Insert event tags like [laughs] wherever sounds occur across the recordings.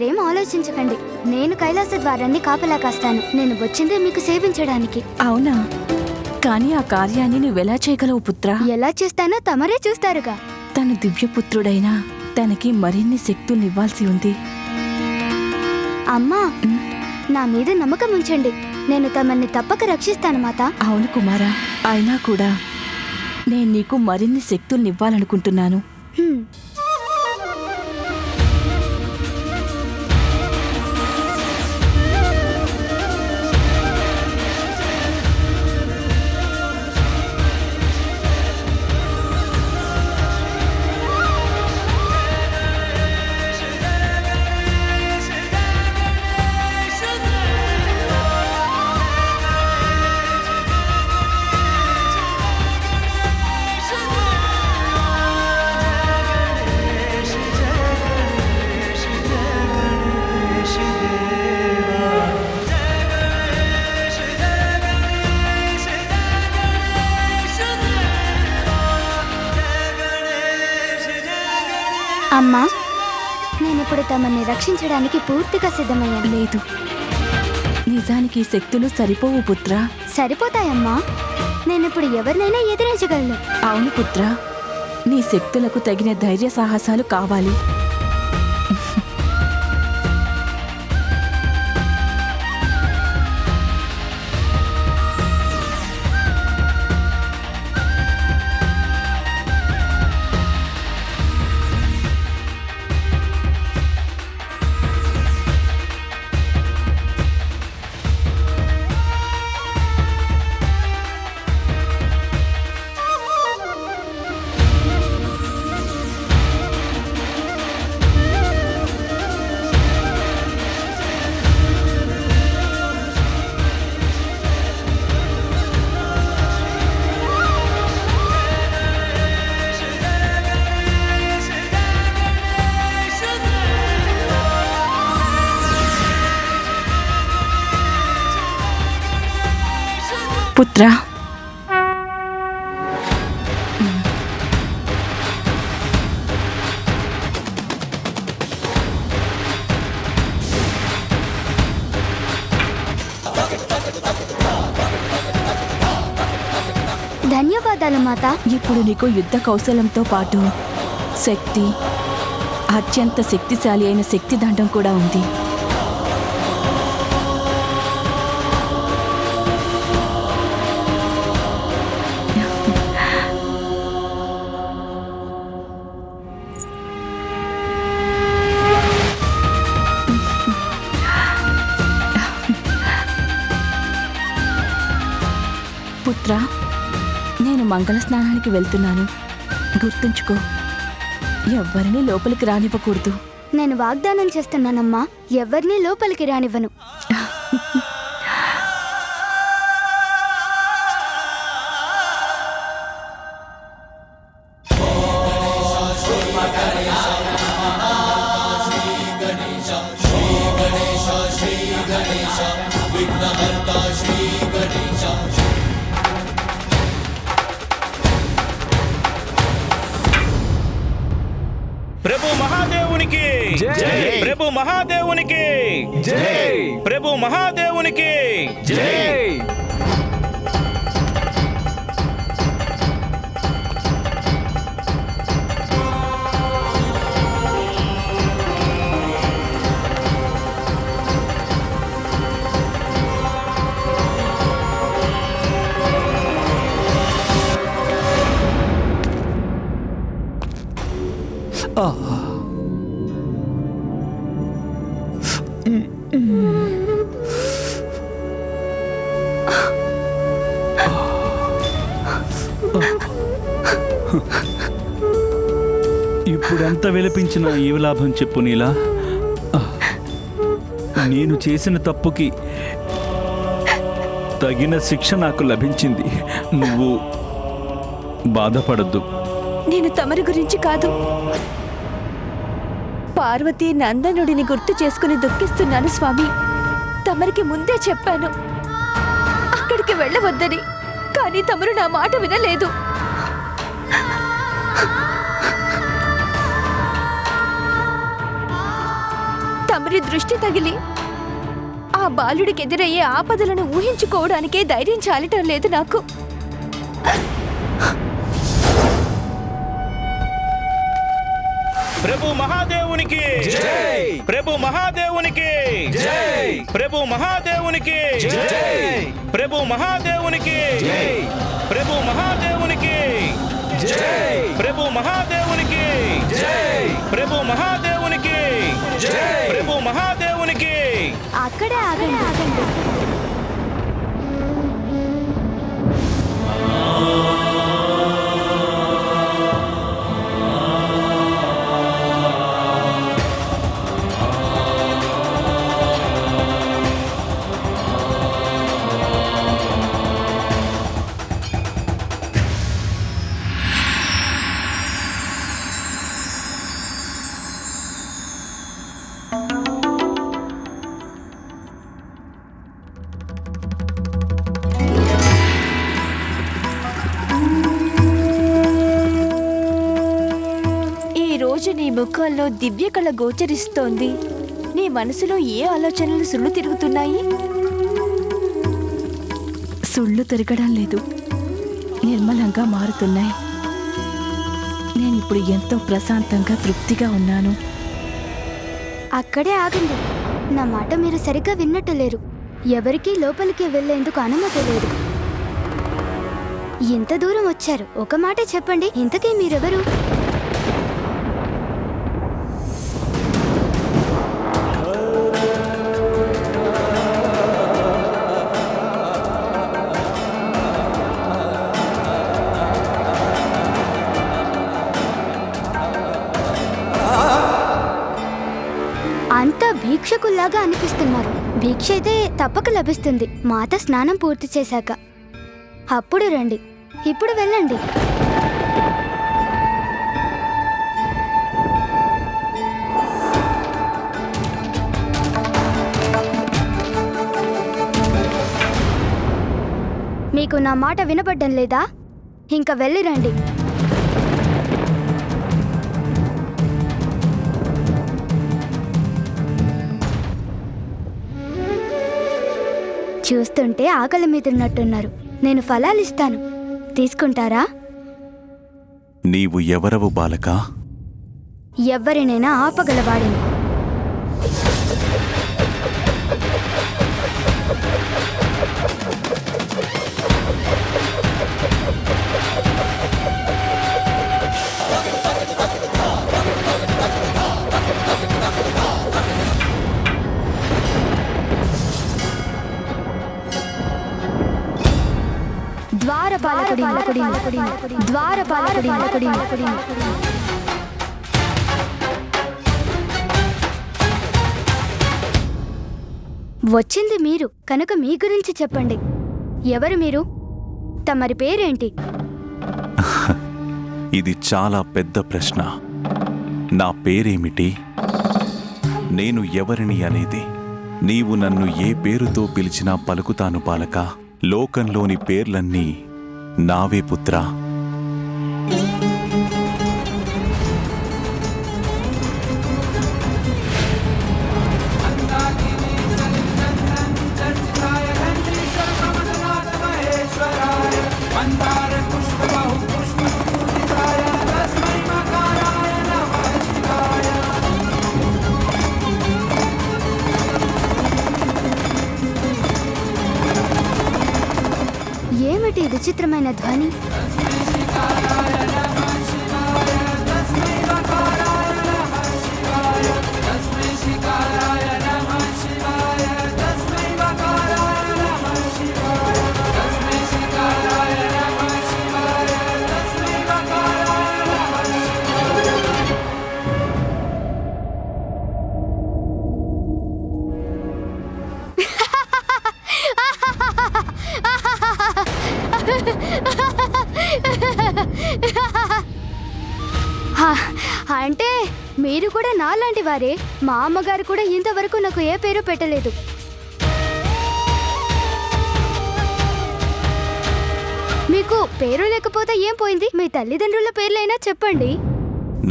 మరేం ఆలోచించకండి. నేను కైలాస ద్వారాన్ని కాపలా కాస్తాను. నేను వచ్చిందే మీకు సేవించడానికి. అవునా? కానీ ఆ కార్యాన్ని నువ్వెలా చేయగలవు పుత్రా? ఎలా చేస్తానో తమరే చూస్తారుగా. తను దివ్యపుత్రుడైనా తనకి మరిన్ని శక్తుల్నివ్వాల్సి ఉంది. అమ్మా! నా మీద నమ్మకం ఉంచండి. నేను తమన్ని తప్పక రక్షిస్తాను మాత. అవును కుమారా అయినా కూడా నేను నీకు మరిన్ని శక్తుల్నివ్వాలనుకుంటున్నాను. హ్మ్. తమన్ని రక్షించడానికి పూర్తిగా సిద్ధమయ్యాను. లేదు. నిజానికి ఈ శక్తులు సరిపోవు పుత్రా. సరిపోతాయమ్మా. నేనిప్పుడు ఎవరినైనా ఎదిరించగలను. అవును పుత్రా. నీ శక్తులకు తగిన ధైర్య సాహసాలు కావాలి. పుత్రా. ధన్యవాదాలు మాత. ఇప్పుడు నీకు యుద్ధ కౌశలంతో పాటు శక్తి అత్యంత శక్తిశాలి అయిన శక్తి దండం కూడా ఉంది. మంగళ స్నానానికి వెళ్తున్నాను. గుర్తుంచుకో ఎవ్వరినీ లోపలికి రానివ్వకూడదు. నేను వాగ్దానం చేస్తున్నానమ్మా ఎవరిని లోపలికి రానివ్వను. [laughs] మహాదేవునికి జై. ప్రభు మహాదేవునికి. జై. ప్రభు మహాదేవునికి. జై. ఇప్పుడెంత విలపించిన ఏ లాభం చెప్పు నీలా. నేను చేసిన తప్పుకి తగిన శిక్ష నాకు లభించింది. నువ్వు బాధపడద్దు. నేను తమరి గురించి కాదు. పార్వతి నందనుడిని గుర్తు చేసుకుని దుఃఖిస్తున్నాను స్వామి. తమరికి ముందే చెప్పాను. అక్కడికి వెళ్ళవద్దని కానీ తమరు నా మాట వినలేదు. తమరి దృష్టి తగిలి? ఆ బాలుడికి ఎదురయ్యే ఆపదలను ఊహించుకోవడానికే ధైర్యం చాలటం లేదు నాకు. ప్రభు మహాదేవునికి. జై. ప్రభు మహాదేవునికి. జై. ప్రభు మహాదేవునికి. జై. ప్రభు మహాదేవునికి. జై. ప్రభు మహాదేవునికి. జై! ప్రభు మహాదేవునికి జై! ప్రభు మహాదేవునికి జై! ప్రభు మహాదేవునికి అక్కడే ఆగండి. ఆగండి. ముఖంలో దివ్య కళ గోచరిస్తోంది. నీ మనసులో ఏ ఆలోచనలు సుళ్ళు తిరుగుతున్నాయి? సుళ్ళు తిరగడం లేదు. నిర్మలంగా మారుతున్నాయి. నేను ఇప్పుడు ఎంతో ప్రశాంతంగా తృప్తిగా ఉన్నాను. అక్కడే ఆగండి. నా మాట మీరు సరిగ్గా విన్నట్టు లేరు. ఎవరికీ లోపలికి వెళ్ళేందుకు అనుమతి లేదు. ఇంత దూరం వచ్చారు. ఒక మాట చెప్పండి. ఇంతకీ మీరెవరు? భిక్ష అయితే తప్పక లభిస్తుంది. మాత స్నానం పూర్తి చేశాక. అప్పుడు రండి. ఇప్పుడు వెళ్ళండి. మీకు నా మాట వినపడ్డం లేదా? ఇంకా వెళ్ళి రండి. చూస్తుంటే ఆకలి మీద ఉన్నట్టున్నారు. నేను ఫలాలు ఇస్తాను. తీసుకుంటారా? నీవు ఎవరవు బాలక? ఎవరినైనా ఆపగలవాడిని. ద్వారపాలకుడి ద్వారపాలకుడి వచ్చింది మీరు కనుక మీ గురించి చెప్పండి. ఎవరు మీరు? తమరి పేరేంటి? [laughs] ఇది చాలా పెద్ద ప్రశ్న. నా పేరేమిటి? నేను ఎవరిని అనేది? నీవు నన్ను ఏ పేరుతో పిలిచినా పలుకుతాను పాలక లోకంలోని పేర్లన్నీ నావే పుత్రా. ध्वनि నాలాంటి వారే మా అమ్మగారు కూడా ఇంతవరకు నాకు ఏ పేరు పెట్టలేదు. మీకు పేరు లేకపోతే ఏం పోయింది? మీ తల్లిదండ్రుల పేర్లైనా చెప్పండి.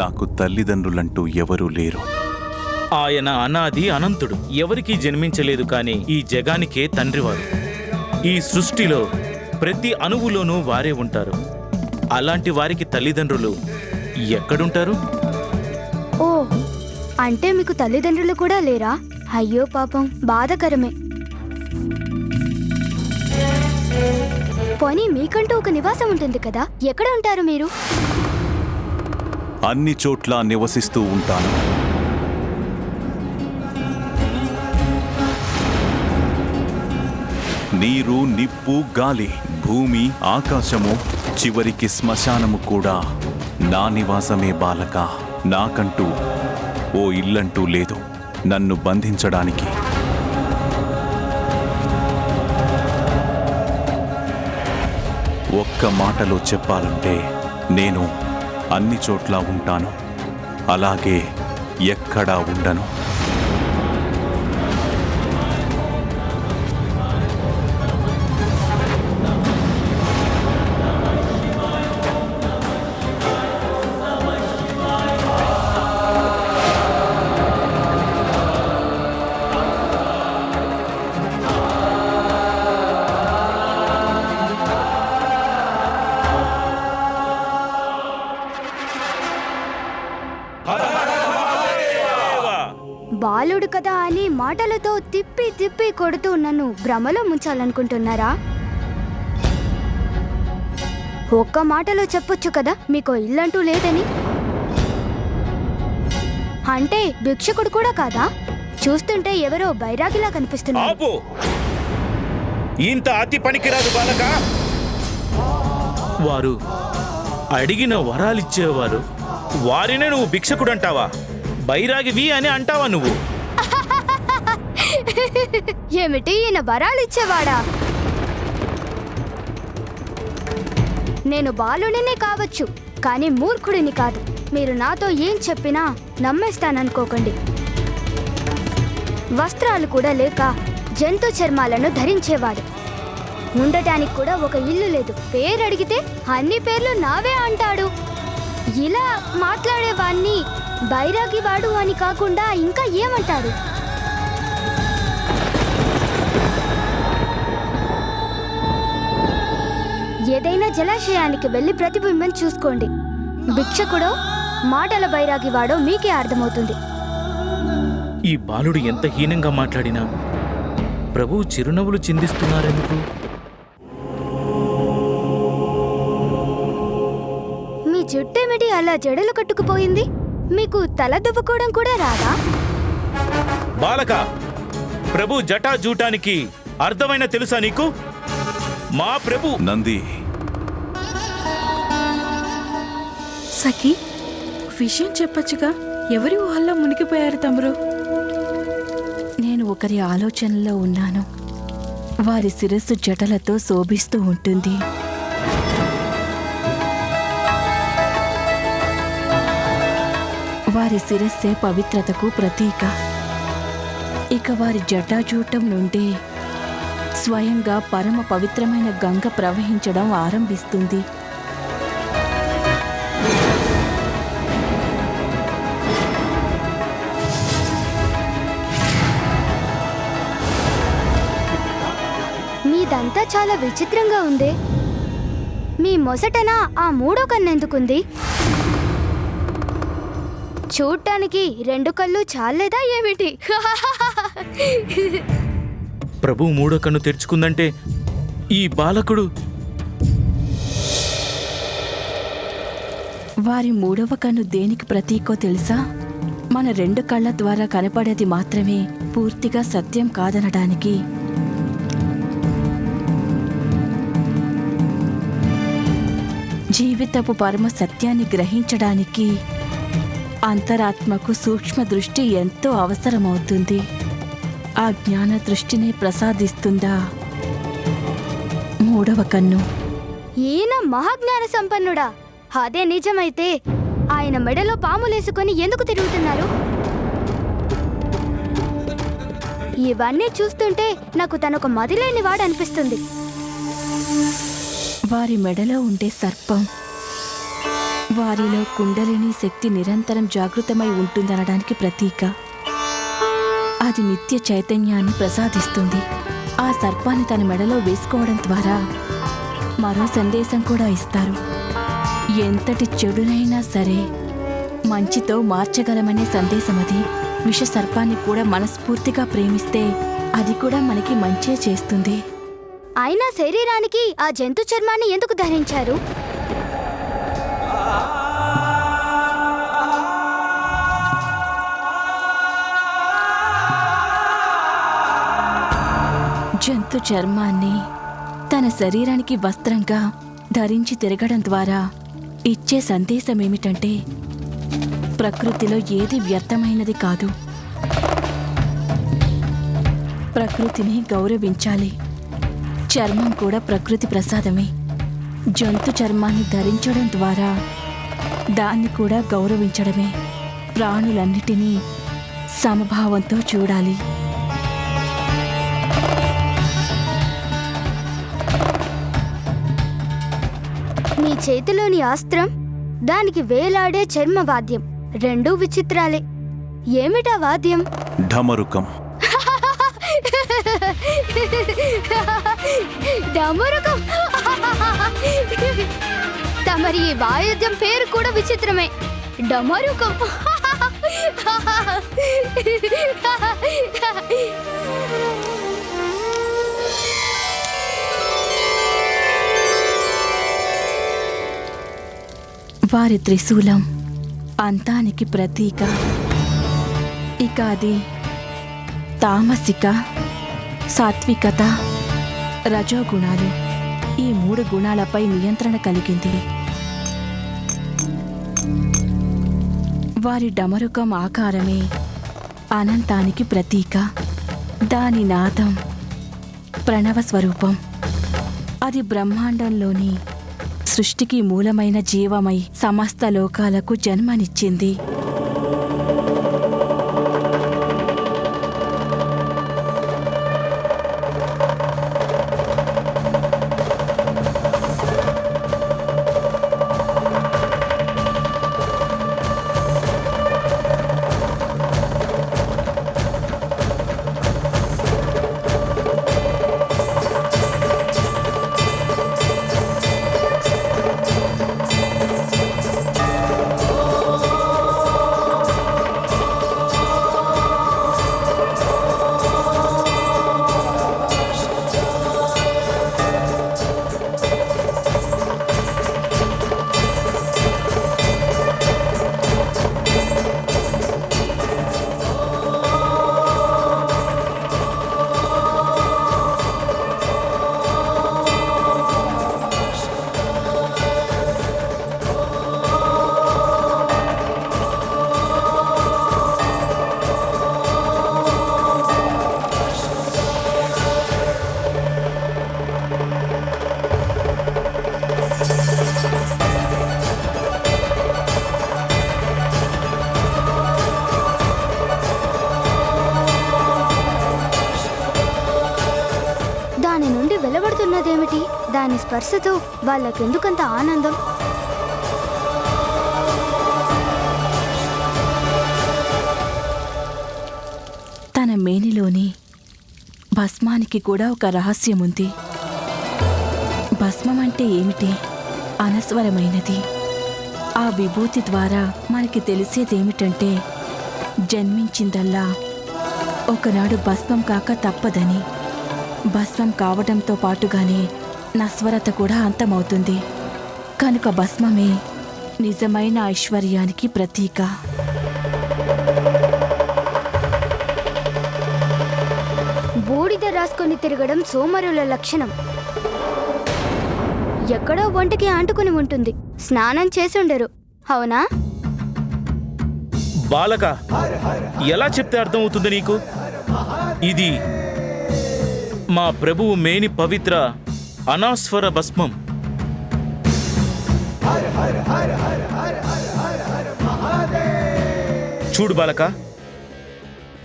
నాకు తల్లిదండ్రులంటూ ఎవరూ లేరు. ఆయన అనాది అనంతుడు. ఎవరికీ జన్మించలేదు కానీ ఈ జగానికే తండ్రివారు. ఈ సృష్టిలో ప్రతి అణువులోనూ వారే ఉంటారు. అలాంటి వారికి తల్లిదండ్రులు ఎక్కడుంటారు? ఓ అంటే మీకు తల్లిదండ్రులు కూడా లేరా? అయ్యో పాపం బాధకరమే. పోనీ మీకంటూ ఒక నివాసం ఉంటుంది కదా? ఎక్కడ ఉంటారు మీరు? అన్ని చోట్ల నివసిస్తూ ఉంటాను. నీరు నిప్పు గాలి భూమి ఆకాశము చివరికి శ్మశానము కూడా. నా నివాసమే బాలక నాకంటూ ఓ ఇల్లంటూ లేదు. నన్ను బంధించడానికి. ఒక్క మాటలో చెప్పాలంటే నేను అన్ని చోట్ల ఉంటాను. అలాగే ఎక్కడా ఉండను. బాలుడు కదా అని మాటలతో తిప్పి తిప్పి కొడుతూ నన్ను భ్రమలో ముంచాలనుకుంటున్నారా? ఒక్క మాటలో చెప్పొచ్చు కదా మీకు ఇల్లంటూ లేదని? అంటే భిక్షకుడు కూడా కాదా? చూస్తుంటే ఎవరో బైరాగిలా కనిపిస్తున్నారు. ఇంత అతి పనికిరాదు బాలక! వారు అడిగిన వరాలిచ్చేవారు. వారినే నువ్వు భిక్షకుడంటావా? బైరాగివి అని అంటావా నువ్వు? ఏమిటి ఈయన వరాలు ఇచ్చేవాడా నేను బాలుడినే కావచ్చు కానీ మూర్ఖుడిని కాదు. మీరు నాతో ఏం చెప్పినా నమ్మేస్తాననుకోకండి. వస్త్రాలు కూడా లేక జంతు చర్మాలను ధరించేవాడు. ఉండటానికి కూడా ఒక ఇల్లు లేదు. పేరు అడిగితే అన్ని పేర్లు నావే అంటాడు. ఇలా మాట్లాడేవాణ్ణి బైరాగివాడు అని కాకుండా ఇంకా ఏమంటారు? ఏదైనా జలాశయానికి వెళ్ళి ప్రతిబింబం చూసుకోండి. భిక్షకుడో మాటల బైరాగివాడో మీకే అర్థమవుతుంది. ఈ బాలుడు ఎంత హీనంగా మాట్లాడినా ప్రభువు చిరునవ్వులు చిందిస్తున్నారెందుకు? మీ జుట్టేమిటి అలా జడలు కట్టుకుపోయింది? మీకు తల దువ్వుకోవడం కూడా రాదా? బాలక ప్రభు జటా జూటానికి అర్థమైన తెలుసా నీకు? మా ప్రభు నంది. సఖి విషయం చెప్పొచ్చుగా. ఎవరి ఊహల్లో మునిగిపోయారు తమరు నేను ఒకరి ఆలోచనలో ఉన్నాను. వారి శిరస్సు జటలతో శోభిస్తూ ఉంటుంది. వారి శిరస్సే పవిత్రతకు ప్రతీక. ఇక వారి జటాజూటం నుండి స్వయంగా పరమ పవిత్రమైన గంగ ప్రవహించడం ఆరంభిస్తుంది. మీదంతా చాలా విచిత్రంగా ఉంది. మీ మొసటన ఆ మూడో కన్నెందుకుంది చూడటానికి రెండు కళ్ళు చాలేదా ఏమిటి? ప్రభు మూడో కన్ను తెరుచుకుందంటే ఈ బాలకుడు వారి మూడవ కన్ను దేనికి ప్రతీకో తెలుసా? మన రెండు కళ్ళ ద్వారా కనపడేది మాత్రమే పూర్తిగా సత్యం కాదనడానికి. జీవితపు పరమ సత్యాన్ని గ్రహించడానికి అంతరాత్మకు సూక్ష్మ దృష్టి ఎంతో అవసరమవుతుంది. ఆ జ్ఞాన దృష్టిని ప్రసాదిస్తుందా? మూడవ కన్ను. ఈయన మహాజ్ఞాన సంపన్నుడా? అదే నిజమైతే ఆయన మెడలో పాములేసుకొని ఎందుకు తిరుగుతున్నారు? ఇవన్నీ చూస్తుంటే నాకు తనొక మదిలేని వాడు అనిపిస్తుంది వారి మెడలో ఉండే సర్పం వారిలో కుండలిని శక్తి నిరంతరం జాగృతమై ఉంటుందనడానికి ప్రతీక. అది నిత్య చైతన్యాన్ని ప్రసాదిస్తుంది. ఆ సర్పాన్ని తన మెడలో వేసుకోవడం ద్వారా మరో సందేశం కూడా ఇస్తారు. ఎంతటి చెడునైనా సరే మంచితో మార్చగలమనే సందేశం అది విష సర్పాన్ని కూడా మనస్ఫూర్తిగా ప్రేమిస్తే అది కూడా మనకి మంచే చేస్తుంది. అయినా శరీరానికి ఆ జంతు చర్మాన్ని ఎందుకు ధరించారు? జంతు చర్మాన్ని తన శరీరానికి వస్త్రంగా ధరించి తిరగడం ద్వారా ఇచ్చే సందేశం ఏమిటంటే ప్రకృతిలో ఏది వ్యర్థమైనది కాదు. ప్రకృతిని గౌరవించాలి. చర్మం కూడా ప్రకృతి ప్రసాదమే. జంతు చర్మాన్ని ధరించడం ద్వారా దాన్ని కూడా గౌరవించడమే. ప్రాణులన్నిటినీ సమభావంతో చూడాలి. నీ చేతిలోని అస్త్రం దానికి వేలాడే చర్మ వాద్యం రెండూ విచిత్రాలే. ఏమిటా వాద్యం? ఢమరుకం. డమరుకం తమరి ఈ వాయిద్యం పేరు కూడా విచిత్రమే. డమరుకం వారి త్రిశూలం అంతానికి ప్రతీక. ఇక అది తామసిక సాత్వికత రజోగుణాలు. ఈ మూడు గుణాలపై నియంత్రణ కలిగింది. వారి డమరుకం ఆకారమే అనంతానికి ప్రతీక. దాని నాదం ప్రణవ స్వరూపం అది బ్రహ్మాండంలోని సృష్టికి మూలమైన జీవమై సమస్త లోకాలకు జన్మనిచ్చింది. దాని స్పర్శతో వాళ్ళకెందుకంత ఆనందం? తన మేనిలోని భస్మానికి కూడా ఒక రహస్యం ఉంది భస్మం అంటే ఏమిటి? అనస్వరమైనది. ఆ విభూతి ద్వారా మనకి తెలిసేదేమిటంటే జన్మించిందల్లా ఒకనాడు భస్మం కాక తప్పదని. భస్మం కావడంతో పాటుగానే నస్వరత కూడా అంతమవుతుంది. కనుక భస్మమే నిజమైన ఐశ్వర్యానికి ప్రతీక. బూడిద రాసుకొని తిరగడం సోమరుల లక్షణం. ఎక్కడో ఒంటికి అంటుకుని ఉంటుంది. స్నానం చేసుండరు. అవునా? బాలక ఎలా చెప్తే అర్థమవుతుంది నీకు? ఇది మా ప్రభువు మేని పవిత్ర అనాస్వర భస్మం. చూడు బాలక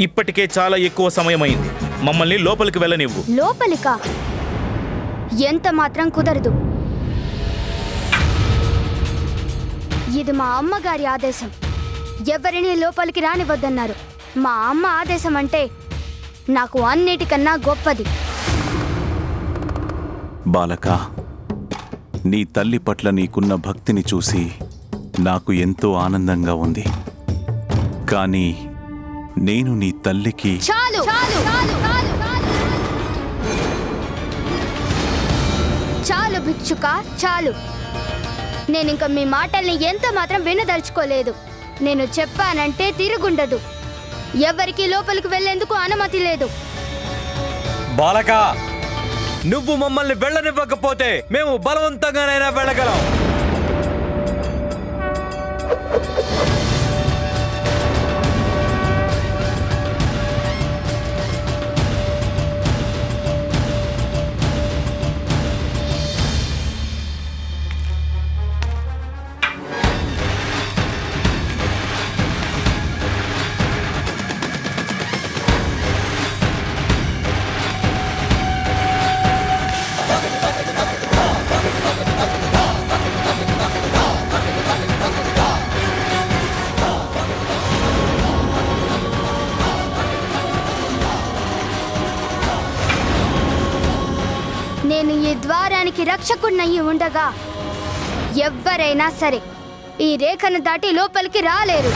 ఇప్పటికే చాలా ఎక్కువ సమయమైంది. మమ్మల్ని లోపలికి వెళ్ళనివ్వు. లోపలిక? ఎంత మాత్రం కుదరదు. ఇది మా అమ్మగారి ఆదేశం. ఎవరిని లోపలికి రానివ్వద్దన్నారు. మా అమ్మ ఆదేశం అంటే నాకు అన్నిటికన్నా గొప్పది. బాలక నీ తల్లి పట్ల నీకున్న భక్తిని చూసి నాకు ఎంతో ఆనందంగా ఉంది. కానీ నేను నీ తల్లికి చాలు! చాలు! చాలు! చాలు చాలు భిక్షుక! చాలు! నేను ఇంకా మీ మాటల్ని ఎంత మాత్రం వినదలుచుకోలేదు. నేను చెప్పానంటే తిరుగుండదు. ఎవరికి లోపలికి వెళ్ళేందుకు అనుమతి లేదు. బాలక! నువ్వు మమ్మల్ని వెళ్ళనివ్వకపోతే మేము బలవంతంగానైనా వెళ్ళగలం. ద్వారానికి రక్షకుడినయ్యి ఉండగా ఎవ్వరైనా సరే ఈ రేఖను దాటి లోపలికి రాలేరు.